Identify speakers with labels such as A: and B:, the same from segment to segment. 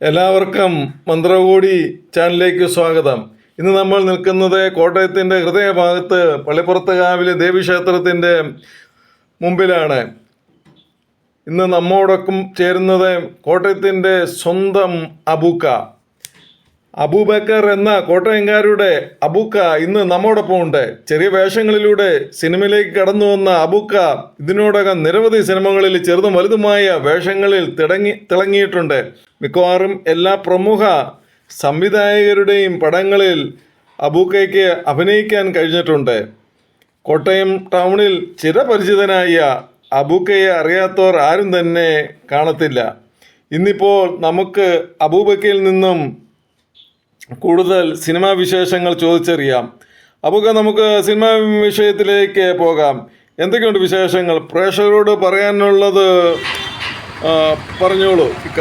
A: എല്ലാവർക്കും മന്ത്രകോടി ചാനലിലേക്ക് സ്വാഗതം. ഇന്ന് നമ്മൾ നിൽക്കുന്നത് കോട്ടയത്തിന്റെ ഹൃദയഭാഗത്ത് പള്ളിപ്പുറത്ത് കാവിലെ ദേവീക്ഷേത്രത്തിന്റെ മുമ്പിലാണ്. ഇന്ന് നമ്മോടൊപ്പം ചേരുന്നത് കോട്ടയത്തിന്റെ സ്വന്തം അബൂക്ക. അബൂബക്കർ എന്ന കോട്ടയംകാരുടെ അബൂക്ക ഇന്ന് നമ്മോടൊപ്പം ഉണ്ട്. ചെറിയ വേഷങ്ങളിലൂടെ സിനിമയിലേക്ക് കടന്നു വന്ന അബൂക്ക ഇതിനോടകം നിരവധി സിനിമകളിൽ ചെറുതും വലുതുമായ വേഷങ്ങളിൽ തിടങ്ങി തിളങ്ങിയിട്ടുണ്ട്. മിക്കവാറും എല്ലാ പ്രമുഖ സംവിധായകരുടെയും പടങ്ങളിൽ അബൂക്കയ്ക്ക് അഭിനയിക്കാൻ കഴിഞ്ഞിട്ടുണ്ട്. കോട്ടയം ടൗണിൽ ചിരപരിചിതനായ അബൂക്കയെ അറിയാത്തവർ ആരും തന്നെ കാണത്തില്ല. ഇന്നിപ്പോൾ നമുക്ക് അബൂബക്കയിൽ നിന്നും കൂടുതൽ സിനിമാ വിശേഷങ്ങൾ ചോദിച്ചറിയാം. അപ്പോൾ നമുക്ക് സിനിമാ വിഷയത്തിലേക്ക് പോകാം. എന്തൊക്കെയുണ്ട് വിശേഷങ്ങൾ? പ്രേക്ഷകരോട് പറയാനുള്ളത് പറഞ്ഞോളൂ ഇക്ക.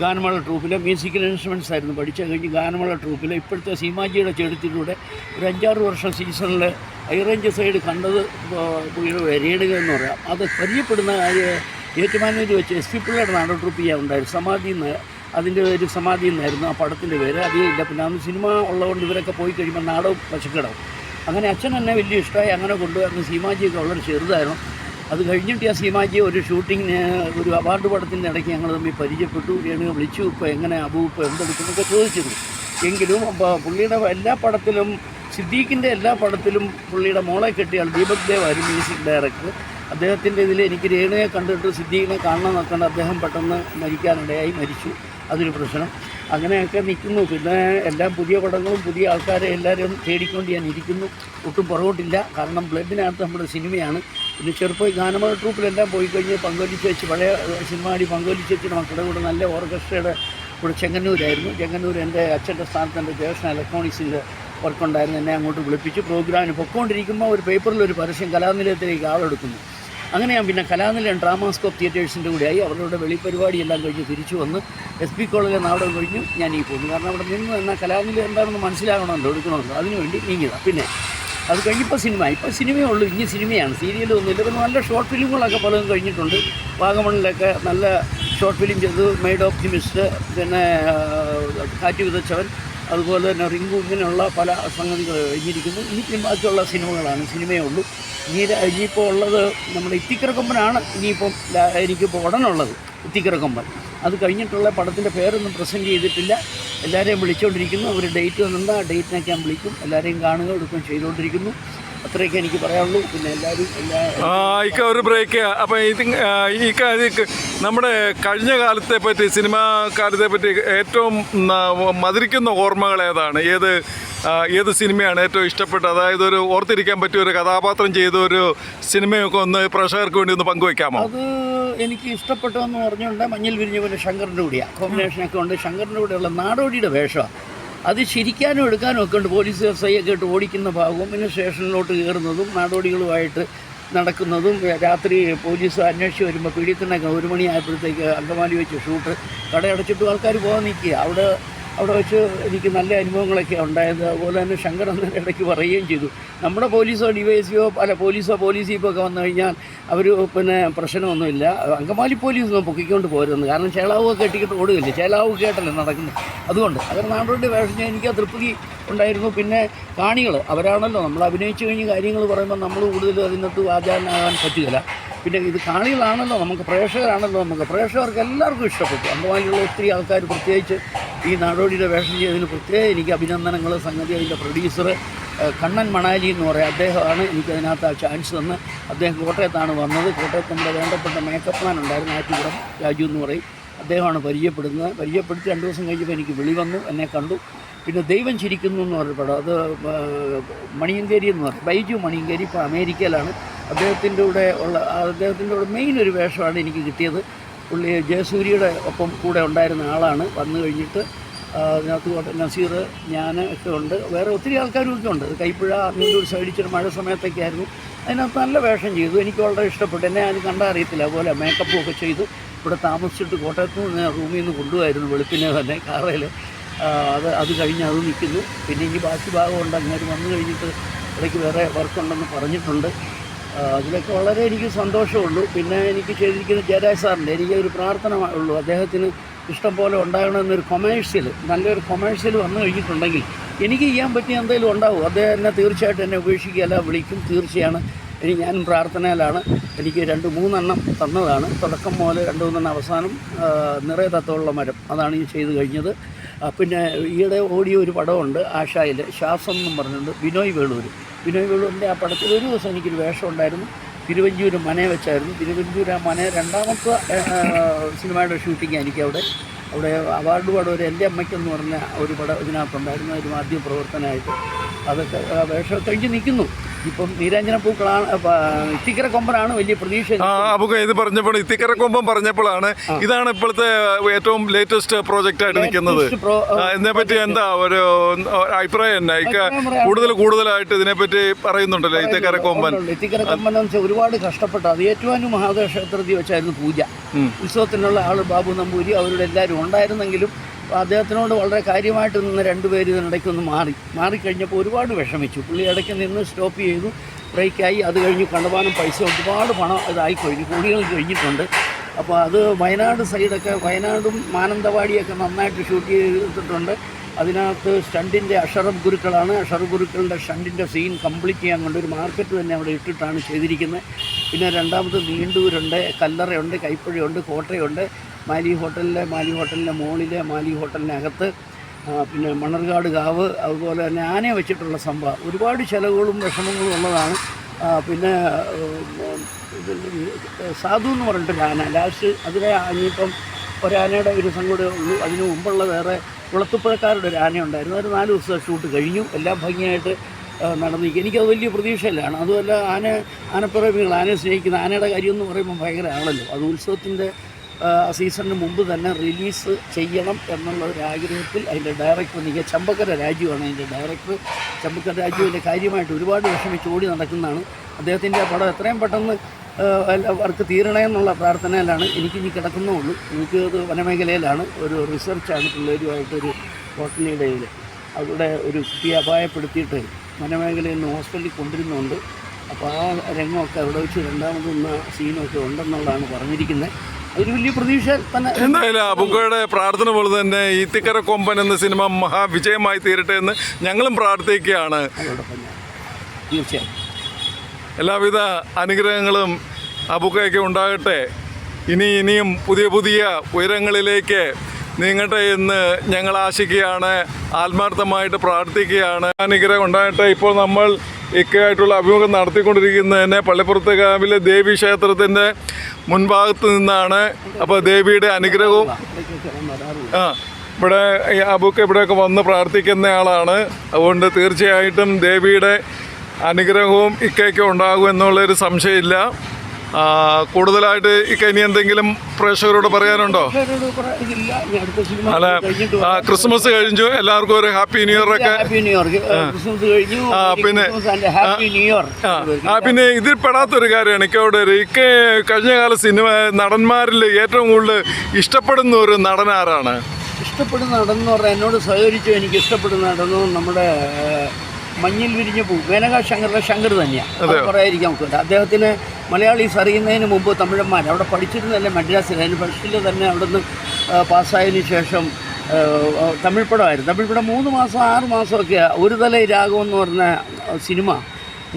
B: ഗാനമേള ട്രൂപ്പിലെ മ്യൂസിക്കൽ ഇൻസ്ട്രുമെന്റ്സ് ആയിരുന്നു. പഠിച്ച കഴിഞ്ഞ് ഗാനമേള ട്രൂപ്പിലെ ഇപ്പോഴത്തെ സീമാജിയുടെ ചെടുത്തിലൂടെ ഒരു അഞ്ചാറ് വർഷം സീസണിൽ ഹൈറേഞ്ച് സൈഡ് കണ്ടത് പുള്ളിയുടെ എന്ന് പറയാം. അത് പരിചയപ്പെടുന്ന ഏറ്റുമാനൂർ വെച്ച് എസ് പി പിള്ളയുടെ നാടക ട്രൂപ്പ് ചെയ്യാൻ ഉണ്ടായിരുന്നു. സമാധി എന്ന് അതിന്റെ ഒരു സമാധി എന്നായിരുന്നു ആ പടത്തിന്റെ പേര്. അധികം ഇല്ല. പിന്നെ അന്ന് സിനിമ ഉള്ളതുകൊണ്ട് ഇവരൊക്കെ പോയി കഴിയുമ്പോൾ നാടകം പശക്കിടാവും അങ്ങനെ അച്ഛൻ എന്നെ വലിയ ഇഷ്ടമായി അങ്ങനെ കൊണ്ടുവന്ന് സീമാജിയൊക്കെ വളരെ ചെറുതായിരുന്നു. അത് കഴിഞ്ഞിട്ട് ആ സീമാജി ഒരു ഷൂട്ടിങ്ങിന് ഒരു അവാർഡ് പടത്തിന്റെ ഇടയ്ക്ക് ഞങ്ങൾ തമ്മിൽ പരിചയപ്പെട്ടു. രേണുക വിളിച്ചു. ഇപ്പോൾ എങ്ങനെ അബു ഇപ്പോൾ എന്തെടുക്കുന്നൊക്കെ ചോദിച്ചിരുന്നു. എങ്കിലും പുള്ളിയുടെ എല്ലാ പടത്തിലും സിദ്ദീഖിന്റെ എല്ലാ പടത്തിലും പുള്ളിയുടെ മോളെ കെട്ടിയാൽ ദീപക് ദേവ് ആയിരുന്നു മ്യൂസിക് ഡയറക്ടർ. അദ്ദേഹത്തിന്റെ ഇതിൽ എനിക്ക് രേണുയെ കണ്ടിട്ട് സിദ്ദീഖിനെ കാണണം നോക്കേണ്ട അദ്ദേഹം പെട്ടെന്ന് മരിക്കാനിടയായി മരിച്ചു. അതൊരു പ്രശ്നം. അങ്ങനെയൊക്കെ നിൽക്കുന്നു. പിന്നെ എല്ലാം പുതിയ പടങ്ങളും പുതിയ ആൾക്കാരെ എല്ലാവരും തേടിക്കൊണ്ട് ഞാൻ ഇരിക്കുന്നു. ഒട്ടും പുറകോട്ടില്ല. കാരണം ബ്ലഡിനകത്ത് നമ്മുടെ സിനിമയാണ്. പിന്നെ ചെറുപ്പം ഗാനമത ട്രൂപ്പിലെല്ലാം പോയി കഴിഞ്ഞ് പങ്കുവലിച്ച് വെച്ച് പഴയ സിനിമാടി പങ്കുവലിച്ച് വെച്ചിട്ട് മക്കളുടെ കൂടെ നല്ല ഓർക്കസ്ട്രയുടെ കൂടെ ചെങ്ങന്നൂരായിരുന്നു. ചെങ്ങന്നൂർ എന്റെ അച്ഛന്റെ സ്ഥാനത്ത് എന്റെ ജ്യേഷ്ഠ ഇലക്ട്രോണിക്സിന്റെ വർക്കുണ്ടായിരുന്നു എന്നെ അങ്ങോട്ട് വിളിപ്പിച്ച്. പ്രോഗ്രാമിന് പൊക്കോണ്ടിരിക്കുമ്പോൾ ഒരു പേപ്പറിൽ ഒരു പരസ്യം കലാനിലയത്തിലേക്ക് ആളെടുക്കുന്നു. അങ്ങനെ ഞാൻ പിന്നെ കലാനിലയം ഡ്രാമാസ്കോപ്പ് തിയേറ്റേഴ്സിന്റെ കൂടെയായി അവരുടെ വെളിപരിപാടിയെല്ലാം കഴിഞ്ഞ് തിരിച്ചു വന്ന് എസ് പി കോളേജിലെ നാടകം കഴിഞ്ഞു ഞാൻ ഈ പോകുന്നു. കാരണം അവിടെ നിന്ന് എന്നാൽ കലാനിലയം എന്താണെന്ന് മനസ്സിലാകണമല്ലോ എടുക്കണമല്ലോ. അതിനുവേണ്ടി നീങ്ങിയതാണ് പിന്നെ അത് കഴിഞ്ഞപ്പോൾ സിനിമ. ഇപ്പോൾ സിനിമയേ ഉള്ളൂ ഇനി സിനിമയാണ്. സീരിയലൊന്നുമില്ല പിന്നെ നല്ല ഷോർട്ട് ഫിലിമുകളൊക്കെ പലതും കഴിഞ്ഞിട്ടുണ്ട്. വാഗമണിലൊക്കെ നല്ല ഷോർട്ട് ഫിലിം ചെയ്തു മെയ്ഡ് മിസ്റ്റ് പിന്നെ കാറ്റ് വിതച്ചവൻ. അതുപോലെ തന്നെ റിങ്കു ഇങ്ങനെയുള്ള പല സംഗതികൾ കഴിഞ്ഞിരിക്കുന്നു. ഇനി ബാക്കിയുള്ള സിനിമകളാണ്. സിനിമയേ ഉള്ളൂ. ര- ഇനിയിപ്പോൾ ഉള്ളത് നമ്മുടെ ഇത്തിക്കരക്കൊമ്പനാണ് ഇനിയിപ്പം എനിക്കിപ്പോൾ ഉടനുള്ളത് ഇത്തിക്കരക്കൊമ്പൻ അത് കഴിഞ്ഞിട്ടുള്ള പടത്തിന്റെ പേരൊന്നും പ്രസന്റ് ചെയ്തിട്ടില്ല. എല്ലാവരെയും വിളിച്ചുകൊണ്ടിരിക്കുന്നു അവർ ഡേറ്റ് ആ ഡേറ്റിനൊക്കെ ഞാൻ വിളിക്കും. എല്ലാവരെയും കാണുക എടുക്കുകയും ചെയ്തുകൊണ്ടിരിക്കുന്നു അത്രയൊക്കെ എനിക്ക് പറയാനുള്ളൂ. പിന്നെ എല്ലാവരും എല്ലാ
A: ഇക്ക ഒരു ബ്രേക്ക് അപ്പം ഇത് കാര്യം ഇക്ക നമ്മുടെ കഴിഞ്ഞ കാലത്തെ പറ്റി സിനിമാ കാലത്തെ പറ്റി ഏറ്റവും മതിരിക്കുന്ന ഓർമ്മകൾ ഏതാണ്? ഏത് ഏത് സിനിമയാണ് ഏറ്റവും ഇഷ്ടപ്പെട്ടത്? അതായത് ഒരു ഓർത്തിരിക്കാൻ പറ്റിയ ഒരു കഥാപാത്രം ചെയ്ത ഒരു സിനിമയൊക്കെ ഒന്ന് പ്രേക്ഷകർക്ക് വേണ്ടി ഒന്ന് പങ്കുവെക്കാമോ?
B: അത് എനിക്ക് ഇഷ്ടപ്പെട്ടതെന്ന് പറഞ്ഞുകൊണ്ട് മഞ്ഞൾ വിരിഞ്ഞ പോലെ ശങ്കറിന്റെ കൂടിയാണ് കോമ്പിനേഷനൊക്കെ ഉണ്ട്. ശങ്കറിന്റെ കൂടെയുള്ള നാടോടിയുടെ വേഷമാണ് അത് ചിരിക്കാനും എടുക്കാനും ഒക്കെ ഉണ്ട്. പോലീസ് എസ് ഐ ഒക്കെ ഇട്ട് ഓടിക്കുന്ന ഭാഗവും പിന്നെ സ്റ്റേഷനിലോട്ട് കയറുന്നതും നാടോടികളുമായിട്ട് നടക്കുന്നതും രാത്രി പോലീസ് അന്വേഷിച്ച് വരുമ്പോൾ പീഡിയത്തിനൊക്കെ ഒരു മണിയായപ്പോഴത്തേക്ക് അങ്കമാലി വെച്ച് ഷൂട്ട് കടയടച്ചിട്ട് ആൾക്കാർ പോകാൻ നിൽക്കുക. അവിടെ അവിടെ വെച്ച് എനിക്ക് നല്ല അനുഭവങ്ങളൊക്കെ ഉണ്ടായത്. അതുപോലെ തന്നെ ശങ്കർ അന്ന് ഇടയ്ക്ക് പറയുകയും ചെയ്തു. നമ്മുടെ പോലീസോ ഡി വൈ എസ് പിയോ അല്ല പോലീസോ പോലീസ് ഇപ്പോൾ ഒക്കെ വന്നു കഴിഞ്ഞാൽ അവർ പിന്നെ പ്രശ്നമൊന്നുമില്ല. അങ്കമാലി പോലീസ് ഒന്നും പൊക്കിക്കൊണ്ട് പോരുന്നു കാരണം ചേളാവ് കെട്ടിക്കിട്ട് ഓടുകയില്ല? ചേലാവ് കേട്ടല്ലേ നടക്കുന്നത്? അതുകൊണ്ട് അവർ നാടോടി വേഷം. എനിക്ക് തൃപ്തി ഉണ്ടായിരുന്നു. പിന്നെ കാണികൾ അവരാണല്ലോ. നമ്മൾ അഭിനയിച്ചു കഴിഞ്ഞ് കാര്യങ്ങൾ പറയുമ്പോൾ നമ്മൾ കൂടുതൽ അതിനകത്ത് ആചാരനാകാൻ പറ്റുകയില്ല പിന്നെ ഇത് കാണികളാണല്ലോ. നമുക്ക് പ്രേക്ഷകരാണല്ലോ. നമുക്ക് പ്രേക്ഷകർക്ക് എല്ലാവർക്കും ഇഷ്ടപ്പെട്ടു. അങ്കമാലിയുള്ള ഒത്തിരി ആൾക്കാർ പ്രത്യേകിച്ച് ഈ നാടോടിയുടെ വേഷം ചെയ്തതിന് പ്രത്യേകം എനിക്ക് അഭിനന്ദനങ്ങൾ. സംഗതി അതിന്റെ പ്രൊഡ്യൂസർ കണ്ണൻ മണാലി എന്ന് പറയും. അദ്ദേഹമാണ് എനിക്ക് അതിനകത്ത് ആ ചാൻസ് തന്ന് അദ്ദേഹം കോട്ടയത്താണ് വന്നത്. കോട്ടയത്ത് നമ്മുടെ വേണ്ടപ്പെട്ട മേക്കപ്പ് മാൻ ഉണ്ടായിരുന്നു ആറ്റുപുറം രാജു എന്ന് പറയും. അദ്ദേഹമാണ് പരിചയപ്പെടുന്നത്. പരിചയപ്പെടുത്തി രണ്ട് ദിവസം കഴിഞ്ഞപ്പോൾ എനിക്ക് വിളി വന്നു എന്നെ കണ്ടു. പിന്നെ ദൈവം ചിരിക്കുന്നു എന്ന് പറഞ്ഞ പടം അത് മണിയങ്കേരി എന്ന് പറയും. ബൈജു മണിയങ്കേരി ഇപ്പോൾ അമേരിക്കയിലാണ്. അദ്ദേഹത്തിന്റെ കൂടെ ഉള്ള അദ്ദേഹത്തിന്റെ കൂടെ മെയിൻ ഒരു വേഷമാണ് എനിക്ക് കിട്ടിയത്. പുള്ളി ജയസൂര്യയുടെ ഒപ്പം കൂടെ ഉണ്ടായിരുന്ന ആളാണ്. വന്നു കഴിഞ്ഞിട്ട് അതിനകത്ത് നസീർ ഞാൻ ഒക്കെ ഉണ്ട്. വേറെ ഒത്തിരി ആൾക്കാരും ഒക്കെ ഉണ്ട്. കൈപ്പുഴ നീണ്ടൂർ സൈഡിച്ചൊരു മഴ സമയത്തൊക്കെ ആയിരുന്നു. അതിനകത്ത് നല്ല വേഷം ചെയ്തു. എനിക്ക് വളരെ ഇഷ്ടപ്പെട്ടു. എന്നെ അത് കണ്ടാൽ അറിയത്തില്ല. അതുപോലെ മേക്കപ്പും ഒക്കെ ചെയ്തു ഇവിടെ താമസിച്ചിട്ട് കോട്ടയത്ത് നിന്ന് റൂമിൽ നിന്ന് കൊണ്ടുപോയിരുന്നു വെളുപ്പിനെ തന്നെ കാറയിൽ അത് അത് കഴിഞ്ഞ് അത് നിൽക്കുന്നു. പിന്നെ ഇനി ബാക്കി ഭാഗമുണ്ട് അങ്ങനെ വന്നു കഴിഞ്ഞിട്ട് ഇടയ്ക്ക് വേറെ വർക്കുണ്ടെന്ന് പറഞ്ഞിട്ടുണ്ട്. അതിലൊക്കെ വളരെ എനിക്ക് സന്തോഷമുള്ളൂ. പിന്നെ എനിക്ക് ചെയ്തിരിക്കുന്ന ജയരാജ് സാറിന്റെ എനിക്ക് ഒരു പ്രാർത്ഥന ഉള്ളൂ. അദ്ദേഹത്തിന് ഇഷ്ടം പോലെ ഉണ്ടാകണമെന്നൊരു കൊമേഴ്സ്യൽ നല്ലൊരു കൊമേഴ്സ്യൽ വന്നു കഴിഞ്ഞിട്ടുണ്ടെങ്കിൽ എനിക്ക് ചെയ്യാൻ പറ്റിയ എന്തെങ്കിലും ഉണ്ടാവും. അദ്ദേഹം എന്നെ തീർച്ചയായിട്ടും എന്നെ ഉപേക്ഷിക്കുകയല്ല വിളിക്കും. തീർച്ചയാണ്. ഇനി ഞാനും പ്രാർത്ഥനയിലാണ്. എനിക്ക് രണ്ട് മൂന്നെണ്ണം തന്നതാണ്. തുടക്കം മുതൽ രണ്ട് മൂന്നെണ്ണം അവസാനം നിറയെ തത്തോളം മരം. അതാണ് ഈ ചെയ്തു കഴിഞ്ഞത്. പിന്നെ ഈയിടെ ഓടിയ ഒരു പടമുണ്ട് ആശായിൽ ശ്വാസം എന്നും പറഞ്ഞുകൊണ്ട് ബിനോയ് വേളൂർ ബിനോയ് വേളൂരിന്റെ ആ പടത്തിൽ ഒരു ദിവസം എനിക്കൊരു വേഷം ഉണ്ടായിരുന്നു. തിരുവഞ്ചൂർ മന വെച്ചായിരുന്നു. തിരുവഞ്ചൂർ ആ മന രണ്ടാമത്തെ സിനിമയുടെ ഷൂട്ടിങ് എനിക്ക് അവിടെ അവിടെ അവാർഡ് പടം ഒരു എന്റെ അമ്മയ്ക്കെന്ന് പറഞ്ഞ ഒരു പടം ഇതിനകത്തുണ്ടായിരുന്നു. ഒരു മാധ്യമ പ്രവർത്തനമായിട്ട്. അതൊക്കെ വേഷം കഴിഞ്ഞ് നിൽക്കുന്നു. ഇപ്പം നീരാഞ്ജന പൂക്കളാണ് ഇത്തിക്കര കൊമ്പനാണ് വലിയ പ്രതീക്ഷ
A: ആ ഇത് പറഞ്ഞപ്പോൾ ഇത്തിക്കരക്കൊമ്പം പറഞ്ഞപ്പോഴാണ് ഇതാണ് ഇപ്പോഴത്തെ ഏറ്റവും ലേറ്റസ്റ്റ് പ്രോജക്റ്റ് ആയിട്ട് നിൽക്കുന്നത്. ഇതിനെ പറ്റി എന്താ ഒരു അഭിപ്രായം എന്നാ?
B: പറയാൻ-
A: കൂടുതൽ കൂടുതലായിട്ട് ഇതിനെപ്പറ്റി പറയുന്നുണ്ടല്ലോ ഇത്തിക്കര
B: കൊമ്പൻ. ഇത്തിക്കര കൊമ്പൻ എന്ന് വെച്ചാൽ ഒരുപാട് കഷ്ടപ്പെട്ട. അത് ഏറ്റവും മഹാദേവ ക്ഷേത്രത്തിൽ വെച്ചായിരുന്നു പൂജ. ഉത്സവത്തിനുള്ള ആൾ ബാബു നമ്പൂരി അവരുടെ എല്ലാവരും ഉണ്ടായിരുന്നെങ്കിലും അദ്ദേഹത്തിനോട് വളരെ കാര്യമായിട്ട് നിന്ന് രണ്ടുപേര് ഇതിനിടയ്ക്ക് ഒന്ന് മാറി. മാറിക്കഴിഞ്ഞപ്പോൾ ഒരുപാട് വിഷമിച്ചു. പുള്ളി ഇടയ്ക്ക് നിന്ന് സ്റ്റോപ്പ് ചെയ്തു ബ്രേക്കായി. അത് കഴിഞ്ഞ് കണ്ടമാനം പൈസ ഒരുപാട് പണം ഇതായി കഴിഞ്ഞു കൂടികൾ കഴിഞ്ഞിട്ടുണ്ട്. അപ്പോൾ അത് വയനാട് സൈഡൊക്കെ വയനാടും മാനന്തവാടിയൊക്കെ നന്നായിട്ട് ഷൂട്ട് ചെയ്തിട്ടുണ്ട്. അതിനകത്ത് സ്റ്റണ്ടിന്റെ അഷറബ് ഗുരുക്കളാണ്. അഷറബ് ഗുരുക്കളുടെ സ്റ്റണ്ടിന്റെ സീൻ കംപ്ലീറ്റ് ചെയ്യാൻ കൊണ്ട് ഒരു മാർക്കറ്റ് തന്നെ അവിടെ ഇട്ടിട്ടാണ് ചെയ്തിരിക്കുന്നത്. പിന്നെ രണ്ടാമത് നീണ്ടൂരുണ്ട് കല്ലറയുണ്ട് കൈപ്പുഴയുണ്ട് കോട്ടയുണ്ട്. മാലി ഹോട്ടലിലെ മാലി ഹോട്ടലിന്റെ മുകളിലെ മാലി ഹോട്ടലിനകത്ത് പിന്നെ മണർകാട് കാവ് അതുപോലെ തന്നെ ആനയെ വെച്ചിട്ടുള്ള സംഭവം. ഒരുപാട് ചിലവുകളും വിഷമങ്ങളും ഉള്ളതാണ്. പിന്നെ സാധു എന്ന് പറഞ്ഞിട്ടൊരു ആന. ലാസ്റ്റ് അതിലെ ഇനിയിപ്പം ഒരാനയുടെ ഒരു സംഘടന ഉള്ളൂ. അതിന് മുമ്പുള്ള വേറെ കുളത്തുപ്പുഴക്കാരുടെ ഒരു ആനയുണ്ടായിരുന്നു. ഒരു നാല് ദിവസത്തെ ഷൂട്ട് കഴിഞ്ഞു. എല്ലാം ഭംഗിയായിട്ട് നടന്നു. എനിക്കത് വലിയ പ്രതീക്ഷയിലാണ്. അതുമല്ല ആന ആനപ്പിറവികൾ ആനയെ സ്നേഹിക്കുന്ന ആനയുടെ കാര്യം എന്ന് പറയുമ്പോൾ ഭയങ്കര ആണല്ലോ. അത് ഉത്സവത്തിന്റെ സീസണിന് മുമ്പ് തന്നെ റിലീസ് ചെയ്യണം എന്നുള്ള ഒരു ആഗ്രഹത്തിൽ അതിന്റെ ഡയറക്ടർ നീക്കിയ ചമ്പക്കര രാജുവാണ് അതിന്റെ ഡയറക്ടർ ചമ്പക്കര രാജുവിന്റെ കാര്യമായിട്ട് ഒരുപാട് വിഷമിച്ച് ഓടി നടക്കുന്നതാണ്. അദ്ദേഹത്തിന്റെ ആ പടം എത്രയും പെട്ടെന്ന് വർക്ക് തീരണേ എന്നുള്ള പ്രാർത്ഥനയിലാണ് എനിക്കിനി കിടക്കുന്നുള്ളൂ എനിക്ക് അത് വനമേഖലയിലാണ്. ഒരു റിസർച്ചാണ് പിള്ളേരുമായിട്ടൊരു ഹോട്ടലിടയിൽ അവിടെ ഒരു കുട്ടിയെ അപായപ്പെടുത്തിയിട്ട് വനമേഖലയിൽ നിന്ന് ഹോസ്പിറ്റലിൽ കൊണ്ടിരുന്നുണ്ട് അപ്പോൾ ആ രംഗമൊക്കെ അവിടെ വെച്ച് രണ്ടാമതൊന്ന് സീനൊക്കെ ഉണ്ടെന്നുള്ളതാണ് പറഞ്ഞിരിക്കുന്നത്. അതൊരു വലിയ പ്രതീക്ഷ തന്നെ.
A: എന്തായാലും അബുക്കയുടെ പ്രാർത്ഥന പോലെ തന്നെ ഇത്തിക്കര കൊമ്പൻ എന്ന സിനിമ മഹാവിജയമായി തീരട്ടെ എന്ന് ഞങ്ങളും പ്രാർത്ഥിക്കുകയാണ്.
B: തീർച്ചയായും.
A: എല്ലാവിധ അനുഗ്രഹങ്ങളും അബുക്കയ്ക്ക് ഉണ്ടാകട്ടെ. ഇനി ഇനിയും പുതിയ പുതിയ ഉയരങ്ങളിലേക്ക് നീങ്ങട്ടെ എന്ന് ഞങ്ങൾ ആശിക്കുകയാണ്. ആത്മാർത്ഥമായിട്ട് പ്രാർത്ഥിക്കുകയാണ്. അനുഗ്രഹം ഉണ്ടാകട്ടെ. ഇപ്പോൾ നമ്മൾ ഇക്കയായിട്ടുള്ള അഭിമുഖം നടത്തിക്കൊണ്ടിരിക്കുന്നതിന് പള്ളിപ്പുറത്ത് കാവിലെ ദേവി ക്ഷേത്രത്തിന്റെ മുൻഭാഗത്ത് നിന്നാണ് അപ്പോൾ ദേവിയുടെ അനുഗ്രഹവും ആ ഇവിടെ ഈ അബുക്ക് ഇവിടെയൊക്കെ വന്ന് പ്രാർത്ഥിക്കുന്ന ആളാണ്. അതുകൊണ്ട് തീർച്ചയായിട്ടും ദേവിയുടെ അനുഗ്രഹവും ഇക്കയ്ക്കും ഉണ്ടാകും എന്നുള്ളൊരു സംശയമില്ല. കൂടുതലായിട്ട് ഇനി എന്തെങ്കിലും പ്രേക്ഷകരോട് പറയാനുണ്ടോ? അല്ല ക്രിസ്മസ് കഴിഞ്ഞു എല്ലാവർക്കും ഒരു ഹാപ്പി ന്യൂ ഇയർ ഒക്കെ. പിന്നെ- പിന്നെ ഇതിൽ പെടാത്തൊരു കാര്യമാണ് ഇക്കവിടെ ഒരു ഇക്ക കഴിഞ്ഞ കാല സിനിമ നടന്മാരിൽ ഏറ്റവും കൂടുതൽ ഇഷ്ടപ്പെടുന്ന ഒരു നടൻ ആരാണ്?
B: ഇഷ്ടപ്പെടുന്ന നടൻ എന്ന് പറഞ്ഞാൽ എന്നോട് സഹകരിച്ചു എനിക്ക് ഇഷ്ടപ്പെടുന്ന നടന്നു നമ്മുടെ മഞ്ഞിൽ വിരിഞ്ഞ പൂ മേനക ശങ്കറിന്റെ ശങ്കർ തന്നെയാണ് പറയാതിരിക്കാൻ നോക്കില്ല അദ്ദേഹത്തിന് മലയാളീസ് അറിയുന്നതിന് മുമ്പ് തമിഴന്മാർ അവിടെ പഠിച്ചിരുന്നതല്ലേ മദ്രാസിൽ. അതിന് ഫസ്റ്റിൽ തന്നെ അവിടുന്ന് നിന്ന് പാസ്സായതിനു ശേഷം തമിഴ് പടമായിരുന്നു. തമിഴ് പടം മൂന്ന് മാസം ആറ് മാസമൊക്കെ ഒരു തല രാഗം എന്ന് പറഞ്ഞ സിനിമ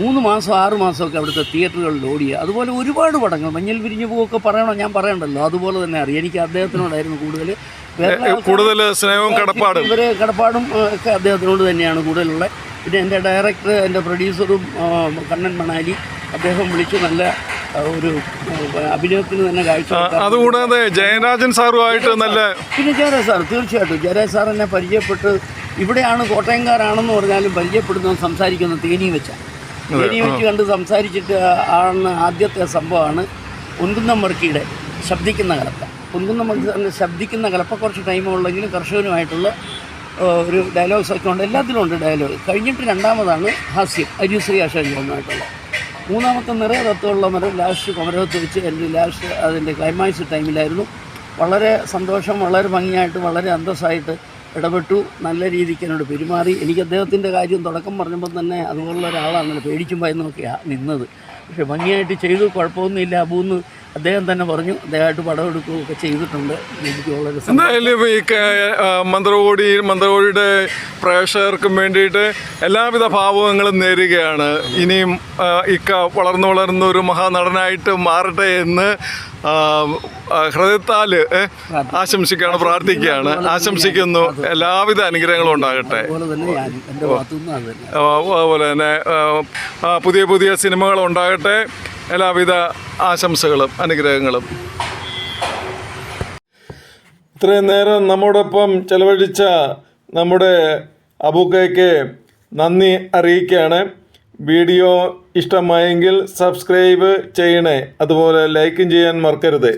B: മൂന്ന് മാസം ആറ് മാസമൊക്കെ അവിടുത്തെ തിയേറ്ററുകളിൽ ഓടിയ. അതുപോലെ ഒരുപാട് പടങ്ങൾ. മഞ്ഞൾ വിരിഞ്ഞു പോവൊക്കെ പറയണോ? ഞാൻ പറയണ്ടല്ലോ. അതുപോലെ തന്നെ അറിയാം. എനിക്ക് അദ്ദേഹത്തിനോടായിരുന്നു കൂടുതൽ
A: കൂടുതൽ സ്നേഹവും കടപ്പാടും.
B: ഇവരെ കടപ്പാടും ഒക്കെ അദ്ദേഹത്തിനോട് തന്നെയാണ് കൂടുതലുള്ളത് പിന്നെ എന്റെ ഡയറക്ടർ എന്റെ പ്രൊഡ്യൂസറും കണ്ണൻ മണാലി അദ്ദേഹം വിളിച്ച് നല്ല ഒരു അഭിനയത്തിന് തന്നെ കാഴ്ച
A: അതുകൂടാതെ ജയരാജൻ സാറുമായിട്ട് നല്ല
B: പിന്നെ ജയരാജ് സാർ തീർച്ചയായിട്ടും ജയരാജ് സാർ എന്നെ പരിചയപ്പെട്ട് ഇവിടെയാണ് കോട്ടയംകാരാണെന്ന് പറഞ്ഞാലും പരിചയപ്പെടുന്ന സംസാരിക്കുന്ന തേനി വെച്ച. തേനി വെച്ച് കണ്ട് സംസാരിച്ചിട്ട് ആണ് ആദ്യത്തെ സംഭവമാണ് പൊൻകുന്നം മർക്കിയുടെ ശബ്ദിക്കുന്ന കലപ്പ. പൊൻകുന്നം മുറക്കി ശബ്ദിക്കുന്ന കലപ്പ കുറച്ച് ടൈമുള്ളെങ്കിലും കർഷകനുമായിട്ടുള്ള ഒരു ഡയലോഗ്സ് ഒക്കെ ഉണ്ട്. എല്ലാത്തിലും ഉണ്ട് ഡയലോഗ് കഴിഞ്ഞിട്ട് രണ്ടാമതാണ് ഹാസ്യം. അരിശ്രീ അശോകനുമായിട്ടുള്ള മൂന്നാമത്തെ നിറയെ തത്വമുള്ള മരം ലാസ്റ്റ് കൊമരകത്ത് വെച്ച് എന്റെ ലാസ്റ്റ് അതിന്റെ ക്ലൈമാക്സ് ടൈമിലായിരുന്നു വളരെ സന്തോഷം വളരെ ഭംഗിയായിട്ട് വളരെ അന്തസ്സായിട്ട് ഇടപെട്ടു. നല്ല രീതിക്ക് എന്നോട് പെരുമാറി. എനിക്ക് അദ്ദേഹത്തിന്റെ കാര്യം തുടക്കം പറഞ്ഞപ്പോൾ തന്നെ അതുപോലുള്ള ഒരാളാണ് പേടിക്കുമ്പോൾ ഭയന്നൊക്കെയാണ് നിന്നത്. പക്ഷേ ഭംഗിയായിട്ട് ചെയ്തു. കുഴപ്പമൊന്നുമില്ല. അബൂന്ന് അദ്ദേഹം തന്നെ പറഞ്ഞു അദ്ദേഹമായിട്ട് പടം എടുക്കുകയൊക്കെ ചെയ്തിട്ടുണ്ട്. എനിക്ക് വളരെ
A: എന്തായാലും ഈ മന്ത്രകോടി മന്ത്രകോടിയുടെ പ്രേക്ഷകർക്കും വേണ്ടിയിട്ട് എല്ലാവിധ ഭാവുകങ്ങളും നേരുകയാണ്. ഇനിയും ഇക്ക വളർന്നു വളർന്ന ഒരു മഹാനടനായിട്ട് മാറട്ടെ എന്ന് ഹൃദയത്താൽ ആശംസിക്കുകയാണ് പ്രാർത്ഥിക്കുകയാണ്. ആശംസിക്കുന്നു. എല്ലാവിധ അനുഗ്രഹങ്ങളും ഉണ്ടാകട്ടെ.
B: അതുപോലെ തന്നെ
A: പുതിയ പുതിയ സിനിമകൾ ഉണ്ടാകട്ടെ. എല്ലാവിധ ആശംസകളും അനുഗ്രഹങ്ങളും. ഇത്രയും നേരം നമ്മോടൊപ്പം ചെലവഴിച്ച നമ്മുടെ അബൂക്കയ്ക്ക് നന്ദി അറിയിക്കുകയാണ്. വീഡിയോ ഇഷ്ടമായെങ്കിൽ സബ്സ്ക്രൈബ് ചെയ്യണേ. അതുപോലെ ലൈക്കും ചെയ്യാൻ മറക്കരുത്.